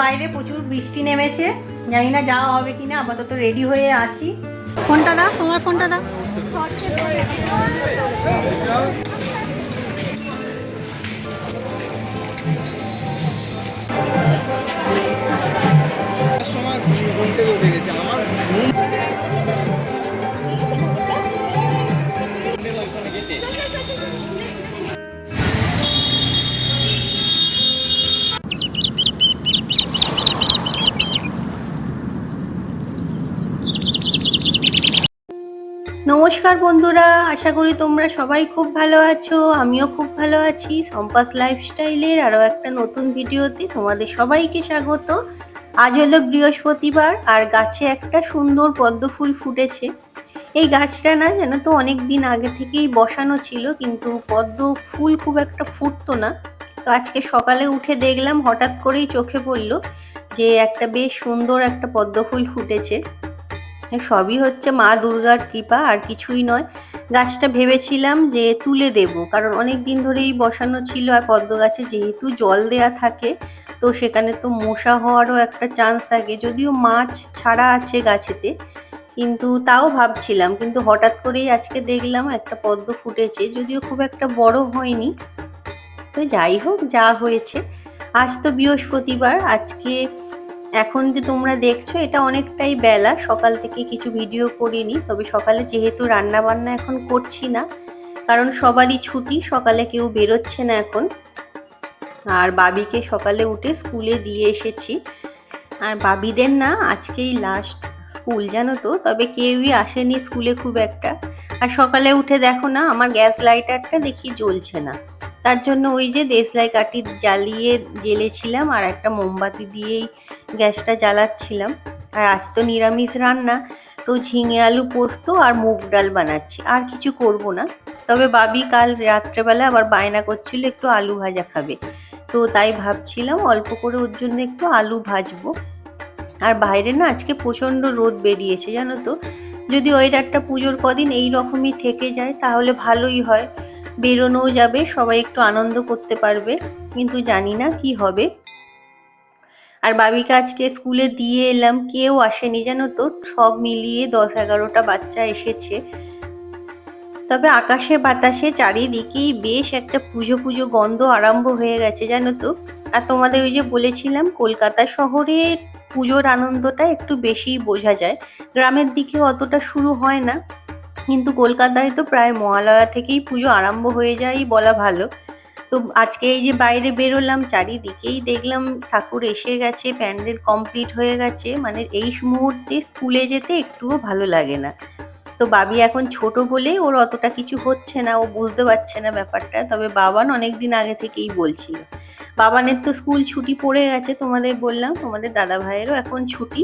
বাইরে প্রচুর বৃষ্টি নেমেছে। জানি না যাওয়া হবে কি না আপাতত রেডি হয়ে আছি। ফোনটা দাও, তোমার ফোনটা দাও। সময় নমস্কার বন্ধুরা, আশা করি তোমরা সবাই খুব ভালো আছো, আমিও খুব ভালো আছি। সম্পাস লাইফস্টাইলের আরও একটা নতুন ভিডিওতে তোমাদের সবাইকে স্বাগত। আজ হলো বৃহস্পতিবার আর গাছে একটা সুন্দর পদ্ম ফুল ফুটেছে। এই গাছটা না যেন তো অনেক দিন আগে থেকেই বসানো ছিল, কিন্তু পদ্ম ফুল খুব একটা ফুটতো না। তো আজকে সকালে উঠে দেখলাম, হঠাৎ করেই চোখে পড়ল যে একটা বেশ সুন্দর একটা পদ্ম ফুল ফুটেছে। সবই হচ্ছে মা দুর্গার কৃপা, আর কিছুই নয়। গাছটা ভেবেছিলাম যে তুলে দেব, কারণ অনেক দিন ধরেই বসানো ছিল আর পদ্ম গাছে যেহেতু জল দেয়া থাকে, তো সেখানে তো মশা হওয়ারও একটা চান্স থাকে। যদিও মাছ ছাড়া আছে গাছেতে, কিন্তু তাও ভাবছিলাম, কিন্তু হঠাৎ করেই আজকে দেখলাম একটা পদ্ম ফুটেছে, যদিও খুব একটা বড় হয়নি। তো যাই হোক, যা হয়েছে। আজ তো বৃহস্পতিবার, আজকে এখন যে তোমরা দেখছ, এটা অনেকটাই বেলা। সকাল থেকে কিছু ভিডিও করিনি, তবে সকালে যেহেতু রান্না বান্না এখন করছি না, কারণ সবারই ছুটি, সকালে কেউ বেরোচ্ছে না এখন। আর বাবিকে সকালে উঠে স্কুলে দিয়ে এসেছি। আর বাবিদের না, আজকেই লাস্ট স্কুল জানো তো? তবে কেউই আসেনি স্কুলে খুব একটা। আর সকালে উঠে দেখো না, আমার গ্যাস লাইটারটা দেখি জ্বলছে না। তার জন্য ওই যে দেশলাই কাঠি জ্বালিয়ে জ্বেলেছিলাম আর একটা মোমবাতি দিয়েই গ্যাসটা জ্বালাচ্ছিলাম। আর আজ তো নিরামিষ রান্না, তো ঝিঙে আলু পোস্ত আর মুগ ডাল বানাচ্ছি। আর কিছু করব না। তবে বাবি কাল রাত্রেবেলা আবার বায়না করছিল একটু আলু ভাজা খাবে। তো তাই ভাবছিলাম অল্প করে ওর জন্য একটু আলু ভাজবো। আর বাইরে না আজকে প্রচণ্ড রোদ বেরিয়েছে, জানো তো। যদি ওয়েদারটা পুজোর কদিন এই রকমই থেকে যায়, তাহলে ভালোই হয়। বেরোনোও যাবে, সবাই একটু আনন্দ করতে পারবে, কিন্তু জানি না কি হবে। আর বাবিকে আজকে স্কুলে দিয়ে এলাম, কেউ আসেনি, জানো তো। সব মিলিয়ে দশ এগারোটা বাচ্চা এসেছে। তবে আকাশে বাতাসে চারিদিকেই বেশ একটা পুজো পুজো গন্ধ আরম্ভ হয়ে গেছে, জানো তো। আর তোমাদের ওই যে বলেছিলাম, কলকাতা শহরে পুজোর আনন্দটা একটু বেশি বোঝা যায়। গ্রামের দিকে অতটা শুরু হয় না, কিন্তু কলকাতায় তো প্রায় মহালয়া থেকেই পুজো আরম্ভ হয়ে যায় বলা ভালো। তো আজকে এই যে বাইরে বেরোলাম, চারিদিকেই দেখলাম ঠাকুর এসে গেছে, প্যান্ডেল কমপ্লিট হয়ে গেছে মানে এই মুহূর্তে স্কুলে যেতে একটুও ভালো লাগে না। তো বাবি এখন ছোট বলে ওর অতটা কিছু হচ্ছে না, ও বুঝতে পারছে না ব্যাপারটা, তবে বাবান অনেক দিন আগে থেকেই বলছিল। বাবানের তো স্কুল ছুটি পড়ে গেছে তোমাদের বললাম, তোমাদের দাদা ভাইয়েরও এখন ছুটি।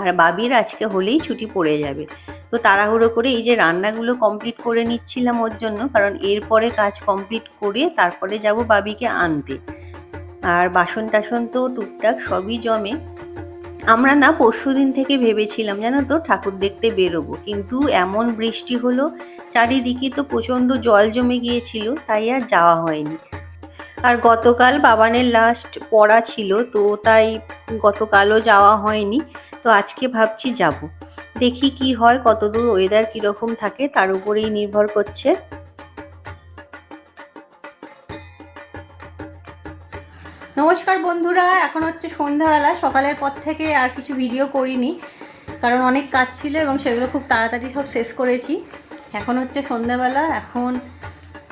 আর বাবির আজকে হলেই ছুটি পড়ে যাবে। তো তাড়াহুড়ো করে এই যে রান্নাগুলো কমপ্লিট করে নিচ্ছিলাম ওর জন্য, কারণ এরপরে কাজ কমপ্লিট করে তারপরে যাব বাবিকে আনতে। আর বাসন টাসন তো টুকটাক সবই জমে। আমরা না পরশু দিন থেকে ভেবেছিলাম, জানো তো, ঠাকুর দেখতে বেরোবো। কিন্তু এমন বৃষ্টি হলো, চারিদিকে তো প্রচণ্ড জল জমে গিয়েছিল, তাই আর যাওয়া হয়নি। আর গতকাল বাবানের লাস্ট পড়া ছিল, তো তাই গতকালও যাওয়া হয়নি। তো আজকে ভাবছি যাব। দেখি কি হয়, কতদূর ওয়েদার কীরকম থাকে, তার উপরেই নির্ভর করছে। নমস্কার বন্ধুরা, এখন হচ্ছে সন্ধ্যাবেলা। সকালের পর থেকে আর কিছু ভিডিও করিনি, কারণ অনেক কাজ ছিল এবং সেগুলো খুব তাড়াতাড়ি সব শেষ করেছি। এখন হচ্ছে সন্ধ্যাবেলা, এখন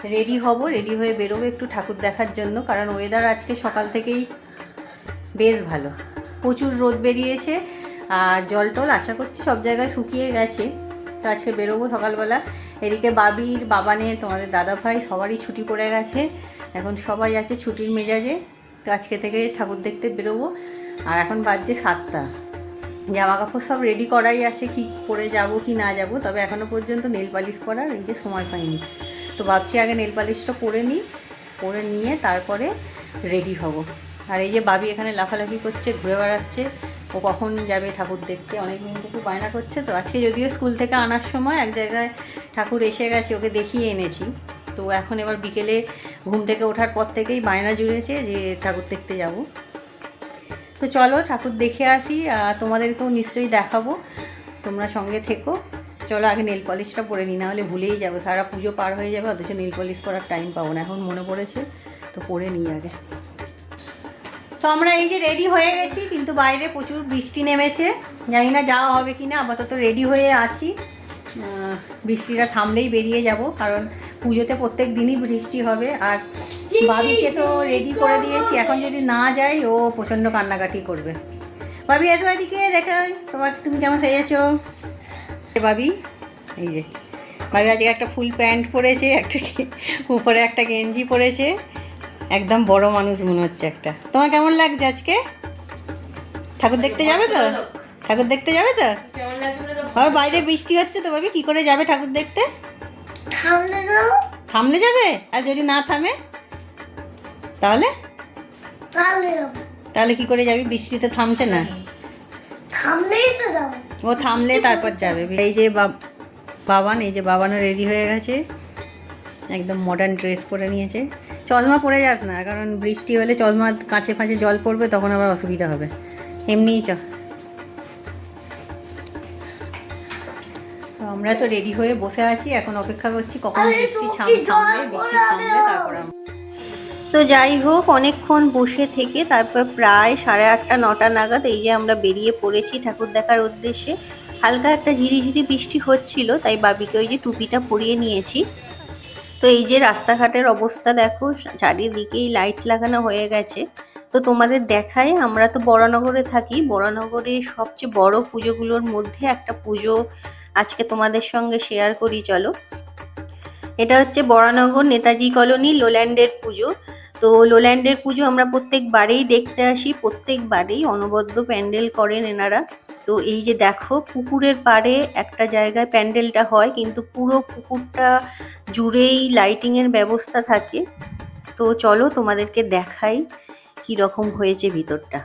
রেডি হব, রেডি হয়ে বেরোবো একটু ঠাকুর দেখার জন্য, কারণ ওয়েদার আজকে সকাল থেকেই বেশ ভালো। প্রচুর রোদ বেরিয়েছে আর জল টল আশা করছি সব জায়গায় শুকিয়ে গেছে। তো আজকে বেরোবো সকালবেলা। এদিকে বাবির বাবানের তোমাদের দাদা ভাই সবারই ছুটি পড়ে গেছে। এখন সবাই আছে ছুটির মেজাজে। তো আজকে থেকে ঠাকুর দেখতে বেরোবো। আর এখন বাজছে সাতটা। জামা কাপড় সব রেডি করাই আছে, কি পরে যাব, কি না যাব। তবে এখনও পর্যন্ত নেল পালিশ করার এই যে সময় পাইনি। তো ভাবছি আগে নেল পালিশটা করে নিই, করে নিয়ে তারপরে রেডি হব। আর এই যে বাবি এখানে লাফালাফি করছে, ঘুরে বেড়াচ্ছে, ও কখন যাবে ঠাকুর দেখতে? অনেক দিন থেকে বায়না করছে তো, আজকে যদিও স্কুল থেকে আনার সময় এক জায়গায় ঠাকুর এসে গেছে, ওকে দেখিয়ে এনেছি। তো এখন এবার বিকেলে ঘুম থেকে ওঠার পর থেকেই বায়না জুড়েছে যে ঠাকুর দেখতে যাব। তো চলো ঠাকুর দেখে আসি তোমাদেরকেও নিশ্চয়ই দেখাবো, তোমরা সঙ্গে থেকো। চলো আগে নেল পলিশটা পরে নিই নাহলে ভুলেই যাব। সারা পুজো পার হয়ে যাবে, অথচ নেল পলিশ করার টাইম পাবো না। এখন মনে পড়েছে, তো পরে নিই আগে। তো আমরা এই যে রেডি হয়ে গেছি, কিন্তু বাইরে প্রচুর বৃষ্টি নেমেছে। জানি না যাওয়া হবে কি না আপাতত রেডি হয়ে আছি। বৃষ্টিটা থামলেই বেরিয়ে যাব, কারণ পুজোতে প্রত্যেক দিনই বৃষ্টি হবে। আর বাবিকে তো রেডি করে দিয়েছি, এখন যদি না যাই, ও প্রচণ্ড কান্নাকাটি করবে। বাবি এসো এদিকে, দেখো তোমার, তুমি কেমন সেজেছো? বাবি এই যে। বাবি আজকে একটা ফুল প্যান্ট পরেছে একটা উপরে একটা গেঞ্জি পরেছে। একদম বড় মানুষ মনে হচ্ছে একটা। তোমার কেমন লাগছে আজকে? ঠাকুর দেখতে যাবে তো? ঠাকুর দেখতে যাবে তো? আর বাইরে বৃষ্টি হচ্ছে তো ভাবি কি করে যাবে ঠাকুর দেখতে? থামলে যাবে? আর যদি না থামে? তাহলে? তাহলে কি করে যাবি? বৃষ্টিতে থামছে না। থামলেই তো যাব। ও থামলে তারপর যাবে। এই যে বাব- বাবান এই যে বাবানও রেডি হয়ে গেছে। একদম মডার্ন ড্রেস পরে নিয়েছে। চশমা পরে যাস না কারণ বৃষ্টি হলে চশমা কাঁচে ফাঁচে জল পড়বে তখন আবার অসুবিধা হবে। এমনিই চ। আমরা তো রেডি হয়ে বসে আছি এখন অপেক্ষা করছি কখন বৃষ্টি থামবে বৃষ্টি থামবে তারপর আমরা তো যাই হোক, অনেকক্ষণ বসে থেকে তারপর প্রায় সাড়ে আটটা, নটা নাগাদ এই যে আমরা বেরিয়ে পড়েছি ঠাকুর দেখার উদ্দেশ্যে। হালকা একটা ঝিরিঝিরি বৃষ্টি হচ্ছিল, তাই বাবিকে ওই যে টুপিটা পরিয়ে নিয়েছি। তো এই যে রাস্তাঘাটের অবস্থা দেখো, চারিদিকেই লাইট লাগানো হয়ে গেছে। তো তোমাদের দেখায়, আমরা তো বড়নগরে থাকি। বড়নগরে সবচেয়ে বড় পুজোগুলোর মধ্যে একটা পুজো আজকে তোমাদের সঙ্গে শেয়ার করি, চলো। এটা হচ্ছে বরানগর নেতাজি কলোনি লোল্যান্ডের পুজো। তো লোল্যান্ডের পুজো আমরা প্রত্যেকবারেই দেখতে আসি, প্রত্যেকবারেই অনবদ্য প্যান্ডেল করেন এনারা। তো এই যে দেখো, পুকুরের পাড়ে একটা জায়গায় প্যান্ডেলটা হয়, কিন্তু পুরো পুকুরটা জুড়েই লাইটিংয়ের ব্যবস্থা থাকে। তো চলো তোমাদেরকে দেখাই কীরকম হয়েছে ভিতরটা।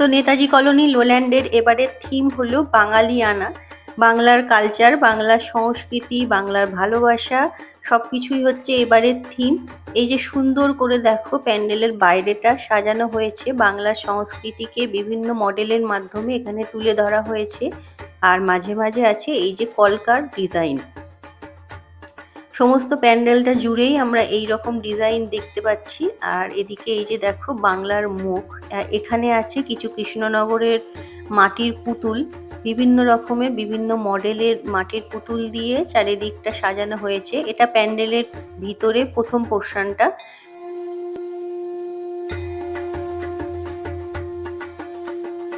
তো নেতাজি কলোনি লোল্যান্ডের এবারের থিম হলো বাঙালিয়ানা। বাংলার কালচার, বাংলার সংস্কৃতি, বাংলার ভালোবাসা সব কিছুই হচ্ছে এবারের থিম। এই যে সুন্দর করে দেখো প্যান্ডেলের বাইরেটা সাজানো হয়েছে, বাংলার সংস্কৃতিকে বিভিন্ন মডেলের মাধ্যমে এখানে তুলে ধরা হয়েছে। আর মাঝে মাঝে আছে এই যে কলকার ডিজাইন। সমস্ত প্যান্ডেলটা জুড়েই আমরা এই রকম ডিজাইন দেখতে পাচ্ছি। আর এদিকে এই যে দেখো বাংলার মুখ এখানে আছে কিছু কৃষ্ণনগরের মাটির পুতুল। বিভিন্ন রকমের, বিভিন্ন মডেলের মাটির পুতুল দিয়ে চারিদিকটা সাজানো হয়েছে। এটা প্যান্ডেলের ভিতরে প্রথম পোর্শনটা।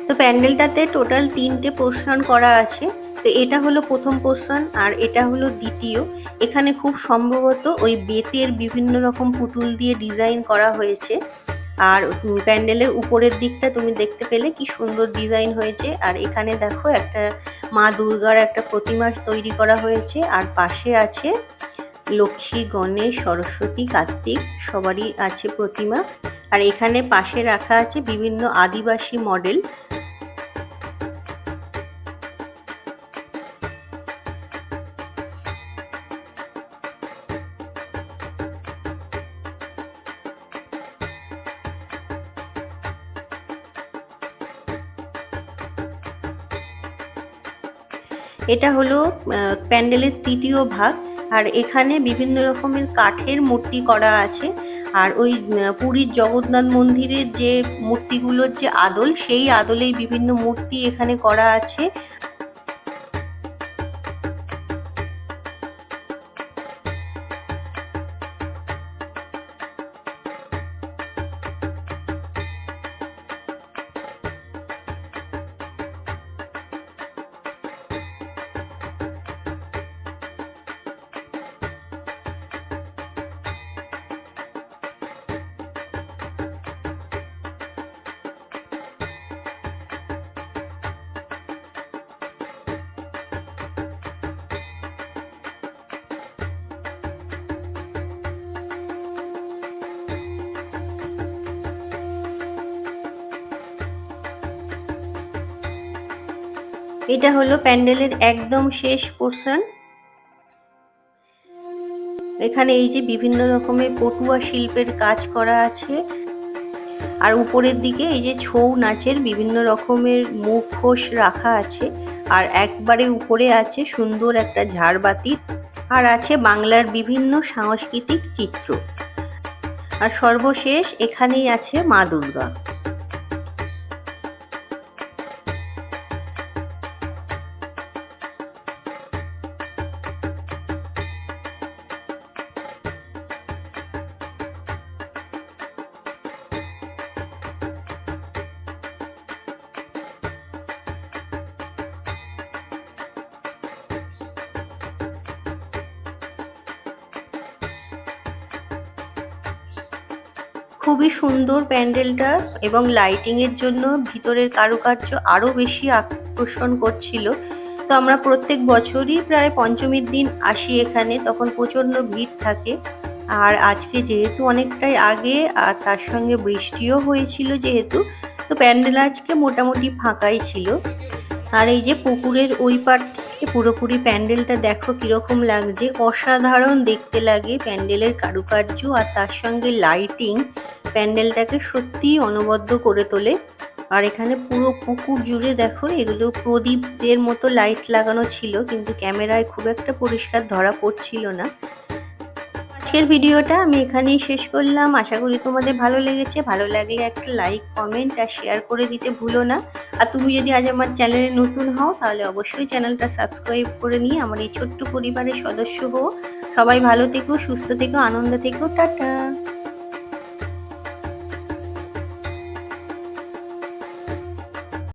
তো প্যান্ডেলটাতে টোটাল তিনটে পোর্শন করা আছে। তো এটা হলো প্রথম পোর্শন আর এটা হলো দ্বিতীয়। এখানে খুব সম্ভবত ওই বেতের বিভিন্ন রকম পুতুল দিয়ে ডিজাইন করা হয়েছে। আর প্যান্ডেলের উপরের দিকটা তুমি দেখতে পেলে কি সুন্দর ডিজাইন হয়েছে। আর এখানে দেখো একটা মা দুর্গার একটা প্রতিমা তৈরি করা হয়েছে। আর পাশে আছে লক্ষ্মী, গণেশ, সরস্বতী, কার্তিক সবারই আছে প্রতিমা। আর এখানে পাশে রাখা আছে বিভিন্ন আদিবাসী মডেল এটা হলো প্যান্ডেলের তৃতীয় ভাগ। আর এখানে বিভিন্ন রকমের কাঠের মূর্তি করা আছে। আর ওই পুরীর জগন্নাথ মন্দিরের যে মূর্তিগুলোর যে আদল, সেই আদলেই বিভিন্ন মূর্তি এখানে করা আছে। এটা হলো প্যান্ডেলের একদম শেষ পোর্শন। এখানে এই যে বিভিন্ন রকমের পটুয়া শিল্পের কাজ করা আছে। আর উপরের দিকে এই যে ছৌ নাচের বিভিন্ন রকমের মুখোশ রাখা আছে। আর একবারে উপরে আছে সুন্দর একটা ঝাড়বাতি। আর আছে বাংলার বিভিন্ন সাংস্কৃতিক চিত্র। আর সর্বশেষ এখানেই আছে মা দুর্গা। খুবই সুন্দর প্যান্ডেলটা এবং লাইটিং এর জন্য ভিতরের কারুকার্য আরও বেশি আকর্ষণ করছিল। তো আমরা প্রত্যেক বছরই প্রায় পঞ্চমীর দিন আসি এখানে, তখন প্রচণ্ড ভিড় থাকে। আর আজকে যেহেতু অনেকটাই আগে, আর তার সঙ্গে বৃষ্টিও হয়েছিল যেহেতু, তো প্যান্ডেল আজকে মোটামুটি ফাঁকাই ছিল। আর এই যে পুকুরের ওই পার পুরোপুরি প্যান্ডেলটা দেখো কীরকম লাগছে। অসাধারণ দেখতে লাগে প্যান্ডেলের কারুকার্য আর তার সঙ্গে লাইটিং প্যান্ডেলটাকে সত্যিই অনবদ্য করে তোলে। আর এখানে পুরো পুকুর জুড়ে দেখো, এগুলো প্রদীপের মতো লাইট লাগানো ছিল, কিন্তু ক্যামেরায় খুব একটা পরিষ্কার ধরা পড়ছিল না। আজকের ভিডিওটা আমি এখানেই শেষ করলাম। আশা করি তোমাদের ভালো লেগেছে। ভালো লাগলে একটা লাইক কমেন্ট আর শেয়ার করে দিতে ভুলো না। আর তুমি যদি আজ আমার চ্যানেলে নতুন হও, তাহলে অবশ্যই চ্যানেলটা সাবস্ক্রাইব করে নিয়ে আমার এই ছোট্ট পরিবারের সদস্য হও। সবাই ভালো থেকো, সুস্থ থেকো, আনন্দ থেকো, টাটা।